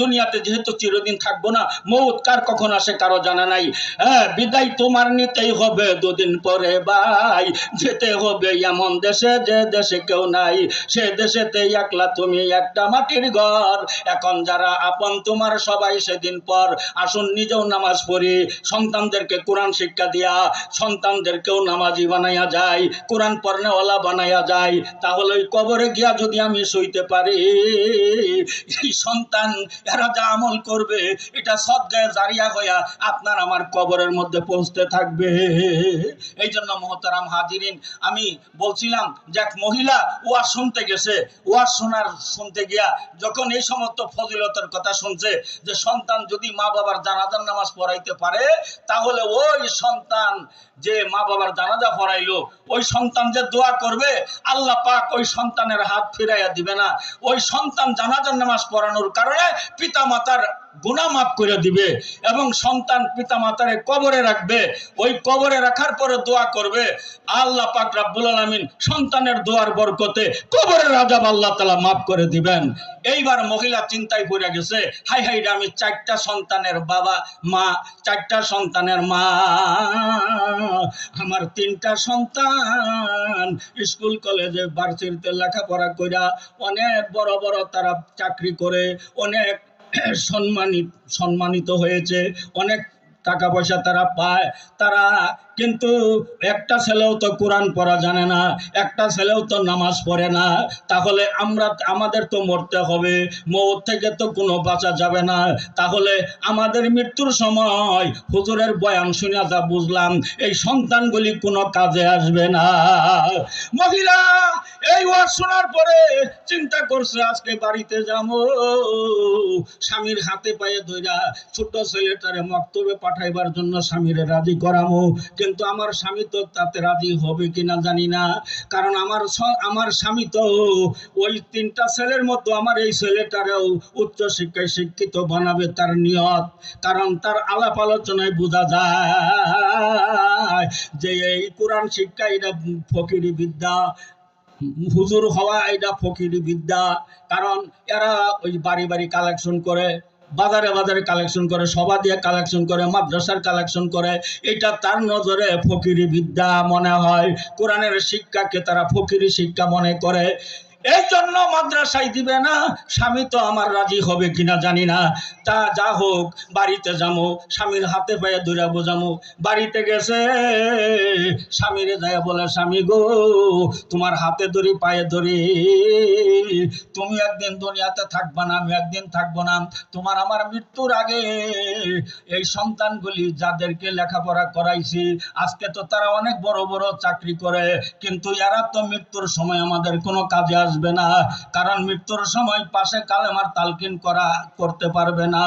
দুনিয়াতে যেহেতু চিরদিন থাকব না, মৌত কার কখন আসে কারও জানা নাই। হ্যাঁ বিদায় তোমার নিতেই হবে দুদিন পরে ভাই। যেতে হবে এমন দেশে যে দেশে কেউ নাই। সে দেশেতে একলা তুমি একটা মাটির ঘর। এখন যারা আপন তোমার সবাই সেদিন পর আসুন নিজেও নামাজ পড়ি। সন্তানদেরকে কোরআন শিক্ষা দিয়া সন্তানদেরকেও নামাজি বানাইয়া যায় কোরআন পড়নেওয়ালা বানাইয়া যায় তাহলে কবরে গিয়া যদি আমি সইতে পারি, এই সন্তান এরা যা আমল করবে, এটা সজ্ঞায় জারিয়া হইয়া আপনার আমার কবরের মধ্যে পৌঁছতে থাকবে। এই জন্য মহতারাম হাজিরিন, আমি বলছিলাম যে এক মহিলা ওয়াজ শুনতে গেছে। ওয়াজ শোনার, শুনতে গিয়া যখন এই সমস্ত ফজিলতের কথা শুনছে যে সন্তান যদি মা বাবার জানাজার নামাজ পড়াইতে পারে, তাহলে ওই সন্তান যে মা বাবার জানাজা পড়াইলো, ওই সন্তান যে দোয়া করবে, আল্লাহ পাক ওই সন্তানের হাত ফিরাইয়া দিবে না। ওই সন্তান জানাজার নামাজ পড়ানোর কারণে পিতা মাতার গুণা মাফ করে দিবে এবং সন্তান পিতা মাতারে কবরে রাখবে। ওই কবরে রাখার পরে দোয়া করবে। আল্লাহ পাক রাব্বুল আলামিন সন্তানের দোয়ার বরকতে কবরের আজাব আল্লাহ তালা মাফ করে দিবেন। এইবার মহিলা চিন্তায় পড়ে গেছে, হাই হাই আমি চারটা সন্তানের বাবা, মা, চারটা সন্তানের মা, আমার তিনটা সন্তান, স্কুল, কলেজে, ভার্সিটিতে লেখাপড়া কইরা অনেক বড় বড় তারা চাকরি করে, অনেক সম্মানিত সম্মানিত হয়েছে। অনেক টাকা পয়সা তারা পায়। তারা কিন্তু একটা ছেলেও তো কোরআন পড়া জানে না, একটা ছেলেও তো নামাজ পড়ে না, তাহলে আমরা, আমাদের তো মরতে হবে, মৌত থেকে তো কোনো বাঁচা যাবে না। তাহলে আমাদের মৃত্যুর সময় হুজুরের বয়ান শুনে যা বুঝলাম, এই সন্তানগুলি কোনো কাজে আসবে না। মহিলা, এই ওয়াজ শোনার পরে চিন্তা করছে, আজকে বাড়িতে যাব। স্বামীর হাতে পায়ে ধইরা ছোট ছেলেটারে মক্তবে পাঠাইবার জন্য স্বামীরে রাজি করামো। কিন্তু আমার স্বামী তো তাতে রাজি হবে কিনা জানি না। কারণ আমার আমার স্বামী তো ওই তিনটা ছেলের মতো আমার এই ছেলেটারেও উচ্চ শিক্ষায় শিক্ষিত বানাবে তার নিয়ত। কারণ তার আলাপ আলোচনায় বোঝা যায় যে এই কোরআন শিক্ষা এটা ফকিরি বিদ্যা। হুজুর হওয়া এটা ফকিরি বিদ্যা। কারণ এরা ওই বাড়ি বাড়ি কালেকশন করে। বাজারে বাজারে কালেকশন করে, সভা দিয়ে কালেকশন করে, মাদ্রাসার কালেকশন করে, এটা তার নজরে ফকিরি বিদ্যা মনে হয়। কোরআনের শিক্ষাকে তারা ফকিরি শিক্ষা মনে করে। এই জন্য মাদ্রাসায় দিবে না। স্বামী তো আমার রাজি হবে কিনা জানি না। তা যা হোক, বাড়িতে যাব স্বামীর হাতে পায়ে দূরে বোঝামো। বাড়িতে গেছে, স্বামীরে যায় বলে, স্বামী গো, তোমার হাতে ধরি, পায়ে ধরি। তুমি একদিন দুনিয়াতে থাকবা না, আমি একদিন থাকব না। তোমার আমার মৃত্যুর আগে এই সন্তানগুলি যাদেরকে লেখাপড়া করাইছি, আজকে তো তারা অনেক বড় বড় চাকরি করে। কিন্তু এরা তো মৃত্যুর সময় আমাদের কোনো কাজে আসবে না। কারণ মৃত্যুর সময় পাশে কালেমার তালকিন করা, করতে পারবে না।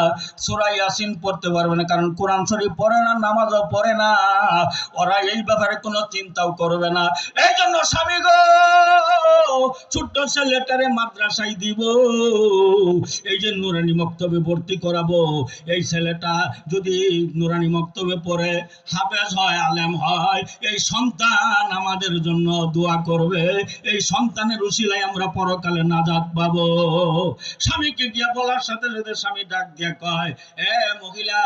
সুরাই ইয়াসিন পড়তে পারবে না, কারণ কোরআন শরীফ পড়ে না, নামাজও পড়ে না। ওরা এই ব্যাপারে কোনো চিন্তাও করবে না। এই জন্য স্বামী গো, ছোট্ট ছেলেটারে মাদ্রাসায় দিব। এই যে নুরানি মক্তবে ভর্তি করাবো। এই ছেলেটা যদি নুরানি মক্তবে পড়ে, হাফেজ হয়, আলেম হয়, এই সন্তান আমাদের জন্য দোয়া করবে। এই সন্তানের উশিলায় আমরা পরকালে নাজাত পাবো। স্বামীকে গিয়া বলার সাথে সাথে স্বামী ডাক দিয়া কয়, এ মহিলা,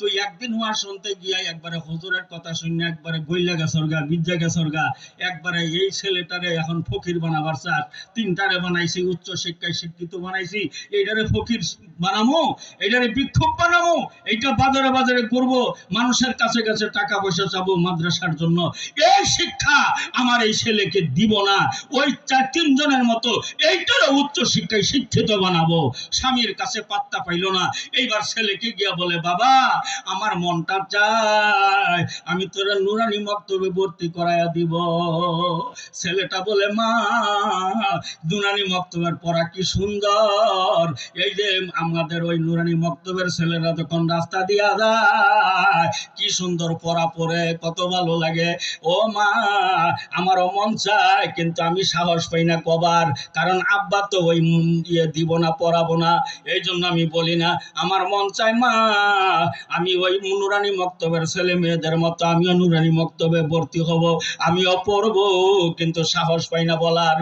তুই একদিন হওয়া শুনতে গিয়া একবারে হুজুরের কথা শুনে একবারে গইলা গেছর গা বিদ্যা গেছর গা। একবারে এই ছেলেটারে এখন ফকির বানাবার চাস তিনটারে বানাইছি, উচ্চ শিক্ষায় শিক্ষিত বানাইছি। এইটারে ফকির বানামো, এইটারে বিক্ষোভ বানামো, এইটা বাজারে বাজারে করব। মানুষের কাছে কাছে টাকা পয়সা চাবো মাদ্রাসার জন্য। এই শিক্ষা আমার এই ছেলেকে দিব না। ওই চার তিনজনের মতো এইটারও উচ্চ শিক্ষায় শিক্ষিত বানাবো। স্বামীর কাছে পাত্তা পাইলো না। এইবার ছেলেকে গিয়া বলে, বাবা, আমার মনটা চায়, আমি তোরা নুরানি মক্তবে ভর্তি করাইয়া দিব। ছেলেটা বলে, মা, নুরানি মক্তবের পড়া কি সুন্দর। এই যে আমাদের ওই নুরানি মক্তবের ছেলেরা যখন রাস্তা দিয়া যায়, কি সুন্দর পড়া পড়ে, কত ভালো লাগে। ও মা, আমারও মন চায়, কিন্তু আমি সাহস পাই না কব হবার, কারণ আব্বা তো ওই ইয়ে দিব না, পড়াবো না এই জন্য আমি বলি না, আমার মন চায়, মা, আমি ওই নুরানি মক্তবের ছেলে মেয়েদের মতো, আমিও নুরানি মক্তবে ভর্তি হব, আমিও পড়ব, কিন্তু সাহস পাই না বলার।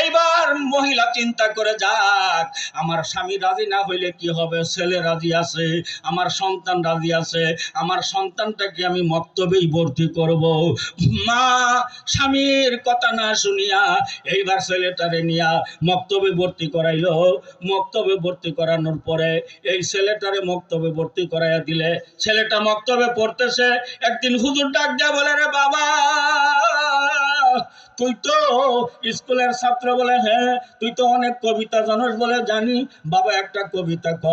এইবার মহিলা চিন্তা করে যাক, আমার স্বামী রাজি না হইলে কি হবে, ছেলে রাজি আছে, আমার সন্তান রাজি আছে, আমার সন্তানটাকে আমি মক্তবেই ভর্তি করব। মা, স্বামীর কথা না শুনিয়া এইবার ছেলেটারে নিয়া মক্তবে ভর্তি করাইল। মক্তবে ভর্তি করানোর পরে এই ছেলেটারে মক্তবে ভর্তি করাইয়া দিলে, ছেলেটা মক্তবে পড়তেছে, একদিন হুজুর ডাক দিয়া বলে, রে বাবা তুই তো স্কুলের ছাত্র বলে হ্যাঁ তুই তো অনেক কবিতা জানোস বলে জানি। বাবা, একটা কবিতা ক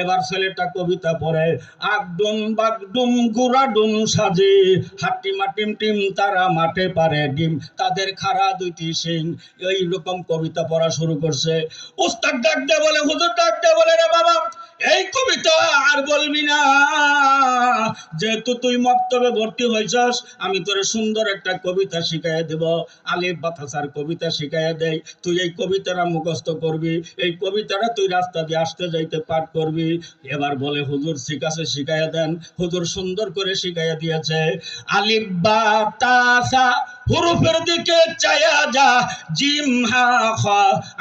এবার ছেলেটা কবিতা পড়ে। আগডুম বাগডুম গুড়াডুম সাজে, হাট্টি মাটিম টিম তারা মাঠে পারে ডিম। তাদের খাড়া দুইটি সিং এই রকম কবিতা পড়া শুরু করছে। উস্তাদ ডাক দে বলে, হুজুর ডাক দে বলে রে বাবা এই কবিতা আর বলবি না। যেহেতু তুই মক্তবে ভর্তি হয়েছস আমি তোর সুন্দর একটা কবিতা শিখাইয়া দেব। আলিফ বাতাসার কবিতা শিখাইয়া দেই। তুই এই কবিতাটা মুখস্থ করবি। এই কবিতাটা তুই রাস্তা দিয়ে আসতে যাইতে পাঠ করবি। এবার বলে হুজুর শিখাছে শিখাইয়া দেন। হুজুর সুন্দর করে শিখাইয়া দিয়েছে। আলিফ বাতাসা হুরুফের দিকে চায়া যা, জিম হা খ,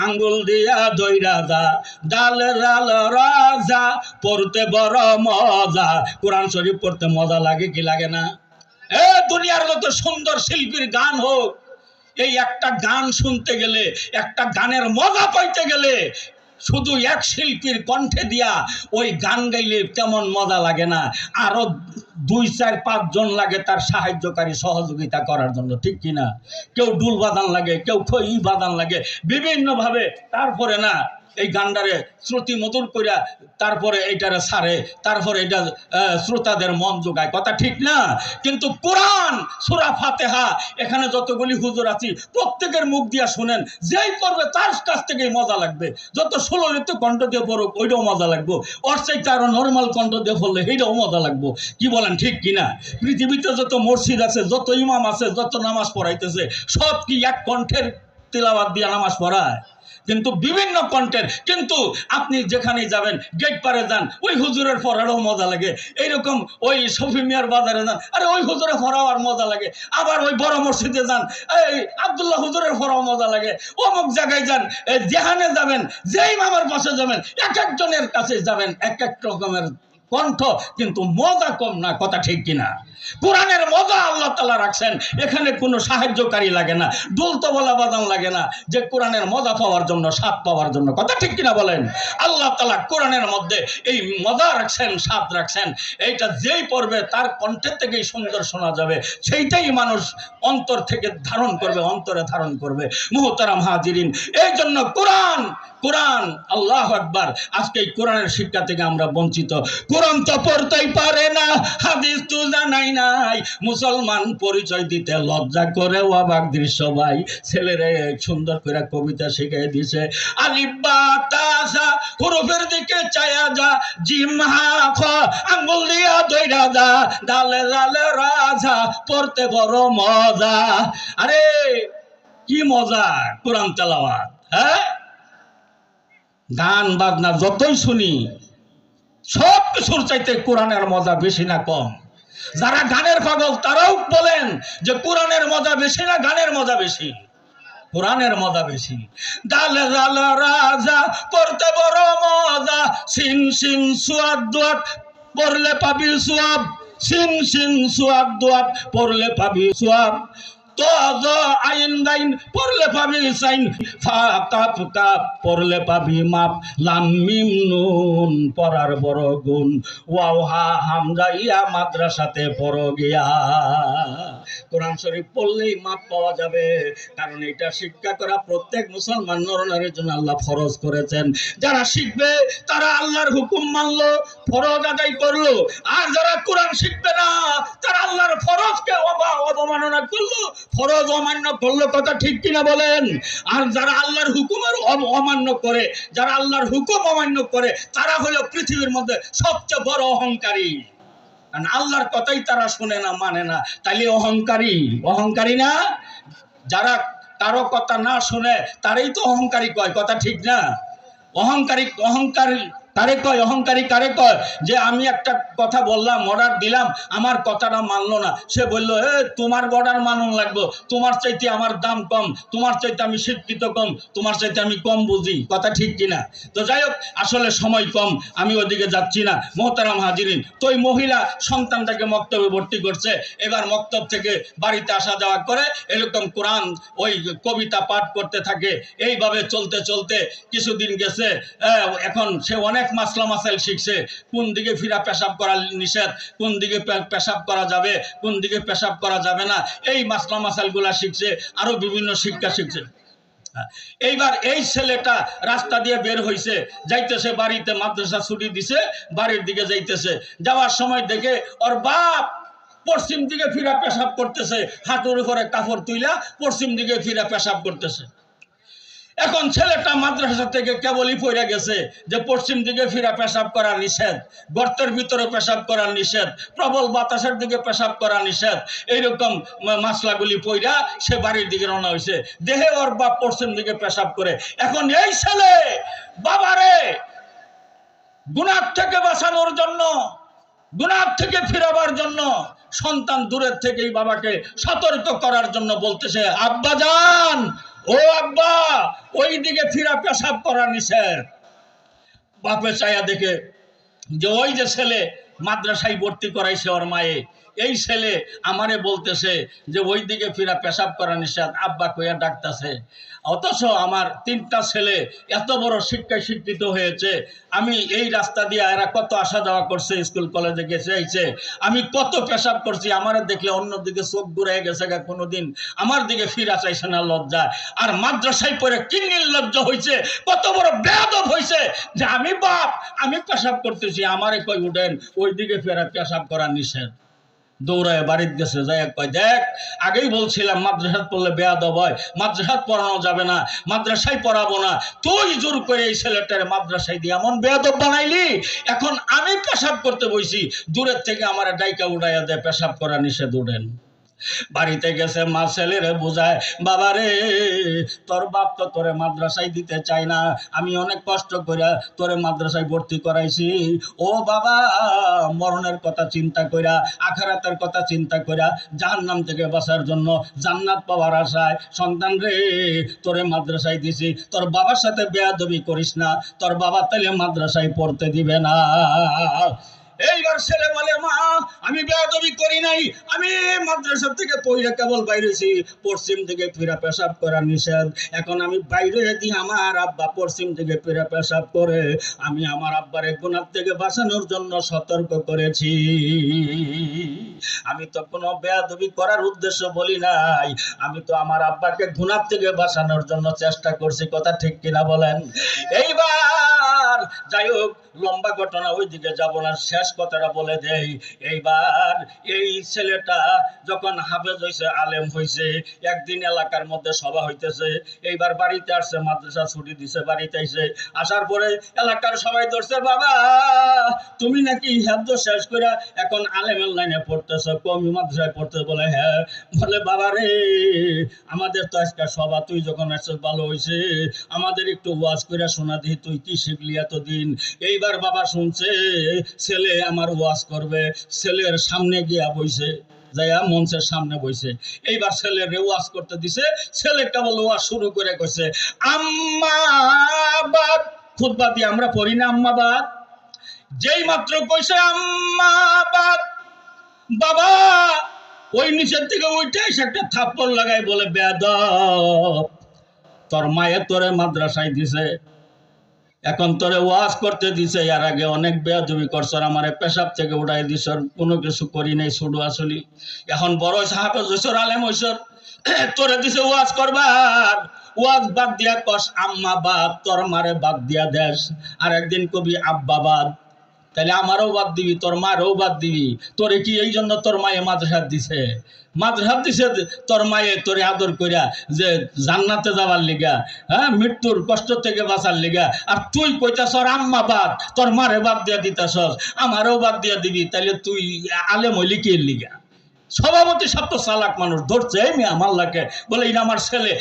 আঙ্গুল দিয়া দইরা যা, ডাল রাল রাজা, পড়তে বড় মজা। কোরআন শরীফ পড়তে মজা লাগে কি লাগে না? এ দুনিয়ার যত সুন্দর শিল্পীর গান হোক, এই একটা গান শুনতে গেলে, একটা গানের মজা পাইতে গেলে, শুধু এক শিল্পীর কণ্ঠে দিয়া ওই গান গাইলে তেমন মজা লাগে না। আরও দুই, চার পাঁচজন লাগে তার সাহায্যকারী সহযোগিতা করার জন্য, ঠিক কিনা? কেউ ডুল বাদান লাগে, কেউ খই বাদান লাগে, বিভিন্নভাবে। তারপরে না এই গানটারে শ্রুতি মধুর কইরা তারপরে এইটারে সারে, তারপরে এটা শ্রোতাদের মন যোগায় কথা ঠিক না? কিন্তু কোরআন, সুরা ফাতেহা, এখানে যতগুলি হুজুর আছি, প্রত্যেকের মুখ দিয়া শুনেন, যেই করবে তার কাছ থেকেই মজা লাগবে। যত সুললিত কণ্ঠ দিয়ে পড়ুক, ওইটাও মজা লাগবো। ওর আরও নর্মাল কণ্ঠ দিয়ে পড়লে সেইটাও মজা লাগবো। কি বলেন, ঠিক কিনা পৃথিবীতে যত মসজিদ আছে, যত ইমাম আছে, যত নামাজ পড়াইতেছে, সব কি এক কণ্ঠের তেলাবাদ দিয়ে নামাজ পড়ায়? কিন্তু বিভিন্ন কন্টেন্ট কিন্তু আপনি যেখানে যাবেন গেট পারে যান, ওই হুজুরের পড়ারও মজা লাগে। এইরকম ওই শফি মিয়ার বাজারে যান, আরে ওই হুজুরের পড়াও আর মজা লাগে। আবার ওই বড় মসজিদে যান, এই আবদুল্লাহ হুজুরের পড়াও মজা লাগে। অমুক জায়গায় যান যেখানে যাবেন, যেই মামার পাশে যাবেন, এক একজনের কাছে যাবেন, এক এক রকমের কণ্ঠ, কিন্তু মজা কম না, কথা ঠিক কিনা? কোরআনের মজা আল্লাহ তালা রাখছেন, এখানে কোনো সাহায্যকারী লাগে না দুলতো বলা বাদান লাগে না, যে কোরআনের মজা পাওয়ার জন্য, স্বাদ পাওয়ার জন্য, কথা ঠিক কিনা বলেন? আল্লাহ তালা কোরআনের মধ্যে এই মজা রাখছেন, স্বাদ রাখছেন, এইটা যেই পড়বে তার কণ্ঠের থেকেই সুন্দর শোনা যাবে, সেইটাই মানুষ অন্তর থেকে ধারণ করবে, অন্তরে ধারণ করবে। মুহতারাম হাজিরিন এই জন্য কোরআন কোরআন, আল্লাহ আকবার। আজকে কোরআনের শিক্ষা থেকে আমরা বঞ্চিত। কোরআন তো পড়তেই পারে না, হাদিস তো জানাই নাই। মুসলমান পরিচয় দিতে লজ্জা করে অবাক দৃশ্য ভাই। ছেলেরে সুন্দর করে কবিতা শিখিয়ে দিছে। আলিব্বা তাসা হুরুফের দিকে চায়া যা। জিম হা খ, আঙ্গুল দিয়া দইরা যা। ডালে ডালে রাজা, পড়তে বড় মজা। আরে, কি মজা, কোরআন তেলাওয়াত হ্যাঁ? গান বাজনা যতই শুনি, সব কিছুর চাইতে কোরআনের মজা বেশি না কম। যারা গানের পাগল, তারাও বলেন যে কোরআনের মজা বেশি না গানের মজা বেশি। কোরআনের মজা বেশি। ডালে ডালে রাজা করতে বড় মজা। সিন সিন, সুয়াদ দুয়াত পড়লে পাবি সুয়াব। সিন সিন, সুয়াদ দুয়াত পড়লে পাবি সুয়াব। তো আইন গাইন পড়লে পাবি সাইন। ফা কাপ কাপ পড়লে পাবি মাপ। লাম নুন পড়ার বড় গুণ। ওয়াও হা হামজা ইয়া মাদ্রাসাতে পড়ো গিয়া। কোরআন শরীফ পড়লেই মাপ পাওয়া যাবে। কারণ এটা শিক্ষা করা প্রত্যেক মুসলমান নরনারীর জন্য আল্লাহ ফরজ করেছেন। যারা শিখবে, তারা আল্লাহর হুকুম মানলো, ফরজ আদায় করল। আর যারা কোরআন শিখবে না, তারা আল্লাহর ফরজকে অবমাননা করল, ফরজ অমান্য করল কথা ঠিক কিনা বলেন? আর যারা আল্লাহর হুকুমের অমান্য করে, যারা আল্লাহর হুকুম অমান্য করে, তারা হলো পৃথিবীর মধ্যে সবচেয়ে বড় অহংকারী। কারণ আল্লাহর কথাই তারা শুনে না মানে না। তাইলে অহংকারী। অহংকারী না? যারা কারও কথা না শুনে, তারাই তো অহংকারী কয়। কথা ঠিক না? অহংকারী অহংকারী কারে কয়, অহংকারী কারে কয়? যে আমি একটা কথা বললাম অর্ডার দিলাম, আমার কথাটা মানলো না। সে বলল, এ, তোমার অর্ডার মানন লাগবো। তোমার চাইতে আমার দাম কম, তোমার চাইতে আমি শিক্ষিত কম, তোমার চাইতে আমি কম বুঝি। কথা ঠিক কিনা? তো যাই হোক, আসলে সময় কম, আমি ওদিকে যাচ্ছি না। মোহতারাম হাজিরিন, তো ওই মহিলা সন্তানটাকে মক্তবে ভর্তি করছে। এবার মক্তব থেকে বাড়িতে আসা যাওয়া করে এরকম কোরআন, ওই কবিতা পাঠ করতে থাকে। এইভাবে চলতে চলতে কিছুদিন গেছে। এখন সে অনেক মাসলা মাসাইল শিখছে। কোন দিকে ফিরা পেশাব করা নিষেধ, কোন দিকে পেশাব করা যাবে, কোন দিকে পেশাব করা যাবে না, এই মাসলা মাসাইলগুলা শিখছে, আরও বিভিন্ন শিক্ষা শিখছে। এইবার এই ছেলেটা রাস্তা দিয়ে বের হইছে, যাইতেছে বাড়িতে, মাদ্রাসা ছুটি দিছে, বাড়ির দিকে যাইতেছে। যাওয়ার সময় দেখে ওর বাপ পশ্চিম দিকে ফিরা পেশাব করতেছে হাঁটুর উপরে কাপড় তুইলা পশ্চিম দিকে ফিরা পেশাব করতেছে। এখন ছেলেটা মাদ্রাসা থেকে কেবলই পড়ে গেছে যে পশ্চিম দিকে ফিরা পেশাব করা নিষেধ, গর্তের ভিতরে পেশাব করা নিষেধ, প্রবল বাতাসের দিকে পেশাব করা নিষেধ, এইরকম মাসলাগুলি পইরা সে বাড়ির দিকে রওনা হয়েছে দেহে ওর বাপ পশ্চিম দিকে পেশাব করে। এখন এই ছেলে বাবারে গুণার থেকে বাঁচানোর জন্য গুণার থেকে ফিরাবার জন্য সন্তান দূরের থেকেই বাবাকে সতর্ক করার জন্য বলতেছে, আব্বা, যান! ও আব্বা ওই দিকে ফিরা পেশাব করা নিষেধ। বাপে চায়া দেখে যে ওই যে ছেলে মাদ্রাসায় ভর্তি করাইছে ওর মায়ে এই ছেলে আমারে বলতেছে যে, ওই দিকে ফিরা, পেশাব করা নিষেধ, আব্বা কইয়া ডাকতেছে। অথচ আমার তিনটা ছেলে এত বড় শিক্ষায় শিক্ষিত হয়েছে, আমি এই রাস্তা দিয়ে এরা কত আসা যাওয়া করছে, স্কুল, কলেজে গেছে, আইছে। আমি কত পেশাব করছি, আমারে দেখলে অন্যদিকে চোখ ঘুরে গেছে গা কোনোদিন। আমার দিকে ফিরা চাইছে না লজ্জা। আর মাদ্রাসায় পরে কি নির্লজ্জ হয়েছে কত বড় বেয়াদব হয়েছে যে, আমি বাপ, আমি পেশাব করতেছি, আমারে কই উঠেন ওই দিকে ফেরা, পেশাব করা নিষেধ। দৌড়ায় বাড়িতে গেছে যাই কয়, দেখ, আগেই বলছিলাম মাদ্রাসাত পড়লে বেয়াদব হয়। মাদ্রাসাত পড়ানো যাবে না, মাদ্রাসায় পড়াবো না। তুই জোর করে এই ছেলেটারে মাদ্রাসায় দিয়ে এমন বেয়াদব বানাইলি, এখন আমি পেশাব করতে বইছি। দূরের থেকে আমার ডাইকা উড়াইয়া দেয় পেশাব করা নিষেধ, উঠেন। বাড়িতে গেছে মা ছেলেরে বোঝায় বাবা রে তোর বাপ তো তোরে মাদ্রাসায় দিতে চায় না। আমি অনেক কষ্ট করে তোরে মাদ্রাসায় ভর্তি করাইছি। ও বাবা, মরণের কথা চিন্তা কইরা, আখারাতের কথা চিন্তা কইরা জাহান্নাম থেকে বাঁচার জন্য জান্নাত পাওয়ার আশায়, সন্তান রে, তোরে মাদ্রাসায় দিছি। তোর বাবার সাথে বেয়াদবি করিস না। তোর বাবা তাহলে মাদ্রাসায় পড়তে দিবে না। এইবার ছেলে বলে, মা, আমি বেয়াদবি করি নাই। আমি মাদ্রাসা থেকে পইরা কেবল বাইরেছি। পশ্চিম থেকে ফিরা পেশাব করা নিষেধ। এখন আমি বাইরে দিই আমার আব্বা পশ্চিম থেকে ফিরা পেশাব করে। আমি আমার আব্বারে গুণার থেকে বাঁচানোর জন্য সতর্ক করেছি। আমি তো কোনো বেয়াদবি করার উদ্দেশ্য বলি নাই। আমি তো আমার আব্বাকে গুণার থেকে বাঁচানোর জন্য চেষ্টা করছি। কথা ঠিক কিনা বলেন? এইবার যাই হোক, লম্বা ঘটনা ওই দিকে যাব না, শেষ কথাটা বলে দেই। এইবার এই ছেলেটা যখন হাফেজ হয়েছে আলেম হয়েছে একদিন এলাকার মধ্যে সভা হইতেছে, এইবার বাড়িতে আসছে, মাদ্রাসা ছুটি দিছে, বাড়িতে আইছে। আসার পরে এলাকার সবাই ধরছে, বাবা, তুমি নাকি হেদ্দ শেষ করে এখন আলেমের লাইনে পড়তেছ, কমি মাদ্রাসায় পড়তে বলে হ্যাঁ। বলে, বাবা রে, আমাদের তো আজকে সভা, তুই যখন আসছিস, ভালো হয়েছে আমাদের একটু ওয়াজ করে শোনা দিই, তুই কি শিখলি এতদিন? এইবার বাবা শুনছে, ছেলে আমার ওয়াজ করবে, ছেলের সামনে গিয়া বইছে, যাইয়া মঞ্চের সামনে বইছে। এইবার ছেলে ওয়াজ করতে দিছে ছেলেটা বলে ওয়াজ শুরু করে কইছে, আম্মা বাদ। খুতবা দিয়ে আমরা পড়ি না, আম্মা বাদ। যেই মাত্র কইছে, আম্মা বাদ। বাবা, ওই নিচের থেকে ওইটা এসে একটা থাপ্পড় লাগাই বলে বেদব তোর মায়ের তোরে মাদ্রাসায় দিছে। এখন তোরে ওয়াজ করতে দিছে, এর আগে অনেক বেয়াদবি করছর আমার পেশাব থেকে উঠাই দিছর কোনো কিছু করি নাই ছোট আসলি। এখন বড় সাহাবে হইছর আলেম হইছর তোরে দিছে ওয়াজ করবার। ওয়াজ বাদ দিয়া কস, আম্মা বাদ তোর মারে বাদ দিয়া দেশ। আর একদিন কবি আব্বা বাদ তাহলে আমারও বাদ দিবি, তোর মারও বাদ দিবি। তোরে কি এই জন্য তোর মায়ে মাদ্রাসার দিছে? মাদ্রাসার দিছে তোর মায়ে তোরে আদর করিয়া যে জান্নাতে যাবার লিগা হ্যাঁ মৃত্যুর কষ্ট থেকে বাঁচার লিগা। আর তুই কইতাস আম্মা বাদ, তোর মারে বাদ দিয়া দিতাস আমারও বাদ দিয়া দিবি, তাহলে তুই আলেম হইলি কি লিগা? সভাপতি সব তো চালাক মানুষ, ধরছে, এই মেয়ে মাল্লাকে বলে এটা আমার ছেলে।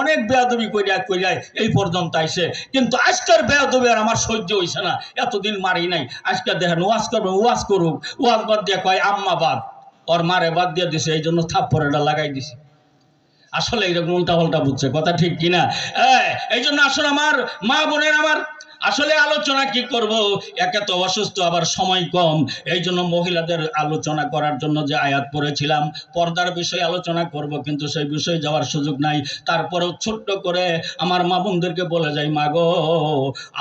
অনেক বেয়াদবি করিয়া করিয়া এই পর্যন্ত আইসে কিন্তু আজকের বেয়াদবি আর আমার সহ্য হইছে না। এতদিন মারি নাই। আজকে দেখেন, ওয়াজ করবে, ওয়াজ করুক। ওয়াজ বাদ দিয়ে কয়, আম্মা বাদ। ওর মারে বাদ দিয়ে দিছে, এই জন্য থাপ্পড়েটা লাগাই দিছে। আসলে এইরকম উল্টা পাল্টা বুঝছে, কথা ঠিক কিনা? এই জন্য আসলে আমার মা বোনের আমার আসলে আলোচনা কি করব? একে তো অসুস্থ, আবার সময় কম। এই জন্য মহিলাদের আলোচনা করার জন্য যে আয়াত পড়েছিলাম, পর্দার বিষয়ে আলোচনা করব, কিন্তু সেই বিষয়ে যাওয়ার সুযোগ নাই। তারপরেও ছোট্ট করে আমার মা বোনদেরকে বলে যাই, মা গো,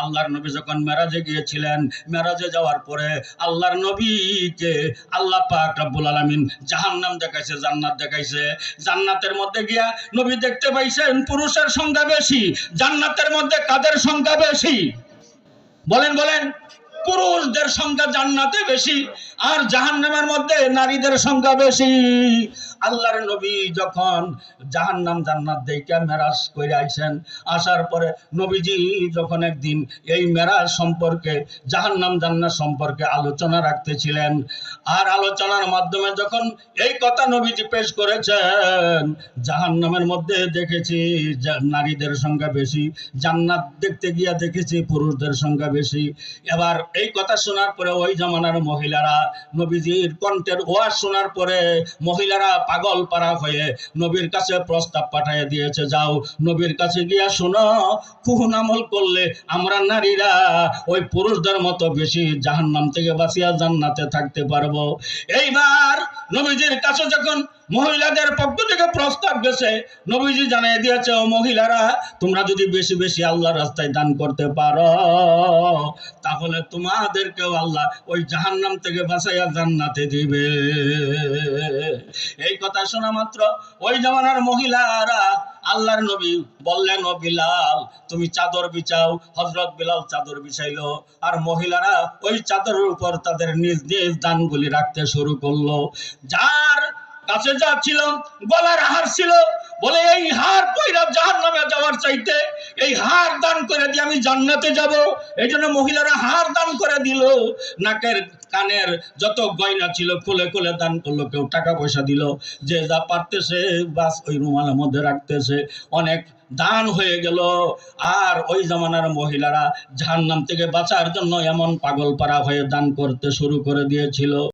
আল্লাহর নবী যখন মেরাজে গিয়েছিলেন, মেরাজে যাওয়ার পরে আল্লাহর নবীকে আল্লাহ পাক রাব্বুল আলামিন জাহান্নাম দেখাইছে, জান্নাত দেখাইছে। জান্নাতের মধ্যে গিয়া নবী দেখতে পাইছেন, পুরুষের সংখ্যা বেশি, জান্নাতের মধ্যে কাদের সংখ্যা বেশি? বলেন বলেন পুরুষদের সংখ্যা জান্নাতে বেশি আর জাহান্নামের মধ্যে নারীদের সংখ্যা বেশি। আল্লাহর নবী যখন জাহান্নাম জান্নাত দেখে মেরাজ করে আইছেন, আসার পরে নবীজি যখন একদিন এই মেরাজ সম্পর্কে, জাহান্নাম জান্নাত সম্পর্কে আলোচনা রাখতেছিলেন, আর আলোচনার মাধ্যমে যখন এই কথা নবীজি পেশ করেছেন, জাহান্নামের মধ্যে দেখেছি নারীদের সংখ্যা বেশি, জান্নাত দেখতে গিয়া দেখেছি পুরুষদের সংখ্যা বেশি। এবার এই কথা শোনার পরে ওই জামানার মহিলারা নবীজির কণ্ঠের ওয়াজ শোনার পরে মহিলারা পাগল পাড়া হয়ে নবীর কাছে প্রস্তাব পাঠিয়ে দিয়েছে, যাও নবীর কাছে গিয়া শোনো কুহুন আমল করলে আমরা নারীরা ওই পুরুষদের মতো বেশি জাহান্নাম থেকে বাঁচিয়া জান্নাতে থাকতে পারব। এইবার নবীজির কাছে যখন মহিলাদের পক্ষ থেকে প্রস্তাব গেছে। নবীজি জানিয়ে দিয়েছে, ও মহিলারা, তোমরা যদি বেশি বেশি আল্লাহর রাস্তায় দান করতে পারো, তাহলে তোমাদেরকেও আল্লাহ ওই জাহান্নাম থেকে বাঁচাইয়া জান্নাতে দিবে। এই কথা শোনা মাত্র। ওই জামানার মহিলারা আল্লাহর নবী বললেন, ও বিলাল, তুমি চাদর বিছাও। হজরত বিলাল চাদর বিছাইলো, আর মহিলারা ওই চাদরের উপর তাদের নিজ নিজ দানগুলি রাখতে শুরু করল। যার কাছে যা ছিল গলার হার ছিল। বলে, এই হার কইরা জাহান নামে যাওয়ার চাইতে এই হার দান করে দিয়ে আমি জান্নাতে যাব। এই জন্য মহিলারা হার দান করে দিল। নাকের, কানের যত গয়না ছিল খুলে খুলে দান করল, কেউ টাকা পয়সা দিল। যে যা পারতেছে, বাস ওই রুমালের মধ্যে রাখতেছে। অনেক দান হয়ে গেল। আর ওই জামানার মহিলারা জাহান্নাম থেকে বাঁচার জন্য এমন পাগল পাড়া হয়ে দান করতে শুরু করে দিয়েছিল।